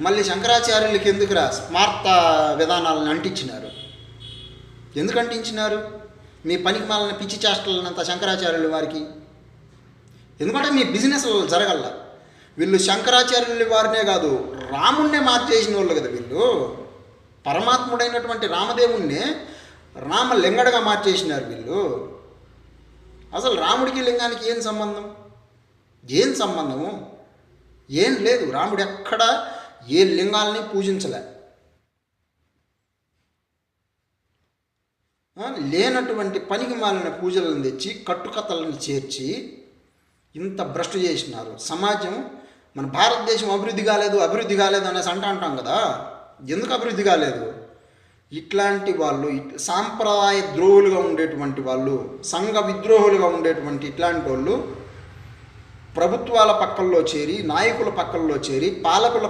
మళ్ళీ శంకరాచార్యులకి ఎందుకురా స్మార్త విధానాలను అంటించినారు? ఎందుకు అంటించినారు? మీ పనికి మాలిన పిచ్చి చేష్టలనంత శంకరాచార్యుల వారికి? ఎందుకంటే మీ బిజినెస్ జరగల వీళ్ళు శంకరాచార్యుల వారినే కాదు రాముణ్ణే మార్చేసిన వాళ్ళు కదా వీళ్ళు. పరమాత్ముడైనటువంటి రామదేవుణ్ణే రామ లింగడగా మార్చేసినారు వీళ్ళు. అసలు రాముడికి లింగానికి ఏం సంబంధం? ఏం సంబంధము? ఏం లేదు. రాముడు ఎక్కడ ఏ లింగాల్ని పూజించలే. లేనటువంటి పనికి మాలిన పూజలను తెచ్చి కట్టుకథలను చేర్చి ఇంత భ్రష్టు చేసినారు. సమాజం మన భారతదేశం అభివృద్ధి కాలేదు అభివృద్ధి కాలేదు అనేసి అంట అంటాం కదా. ఎందుకు అభివృద్ధి కాలేదు? ఇట్లాంటి వాళ్ళు సాంప్రదాయ ద్రోహులుగా ఉండేటువంటి వాళ్ళు సంఘ విద్రోహులుగా ఉండేటువంటి ఇట్లాంటి వాళ్ళు ప్రభుత్వాల పక్కల్లో చేరి నాయకుల పక్కల్లో చేరి పాలకుల